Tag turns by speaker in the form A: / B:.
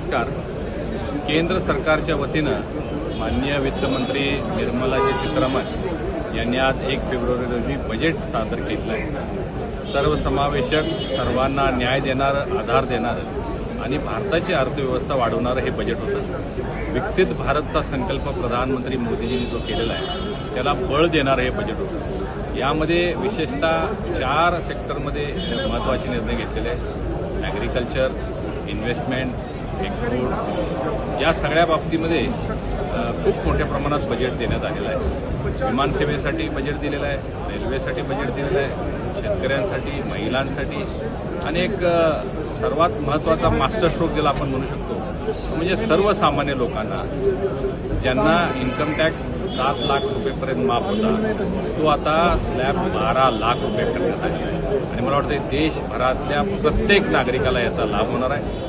A: नमस्कार. केंद्र सरकारच्या वतीनं माननीय वित्तमंत्री निर्मलाजी सीतारामन यांनी आज एक फेब्रुवारी रोजी बजेट सादर केलं आहे. सर्वसमावेशक सर्वांना न्याय देणारं आधार देणारं आणि भारताची अर्थव्यवस्था वाढवणारं हे बजेट होतं. विकसित भारतचा संकल्प प्रधानमंत्री मोदीजींनी जो केलेला आहे त्याला बळ देणारं हे बजेट होतं. यामध्ये विशेषतः चार सेक्टरमध्ये महत्त्वाचे निर्णय घेतलेले आहेत. ॲग्रिकल्चर इन्व्हेस्टमेंट एक्सपोर्ट्स या सगळ्या बाबतीमध्ये खूप मोठ्या प्रमाणात बजेट देण्यात आलेलं आहे. विमानसेवेसाठी बजेट दिलेलं आहे रेल्वेसाठी बजेट दिलेलं आहे शेतकऱ्यांसाठी महिलांसाठी. आणि एक सर्वात महत्त्वाचा मास्टर स्ट्रोक ज्याला आपण म्हणू शकतो म्हणजे सर्वसामान्य लोकांना ज्यांना इन्कम टॅक्स सात लाख रुपयेपर्यंत माफ होता तो आता स्लॅब बारा लाख रुपये करण्यात आलेला आहे. आणि मला वाटतं देशभरातल्या प्रत्येक नागरिकाला याचा लाभ होणार आहे.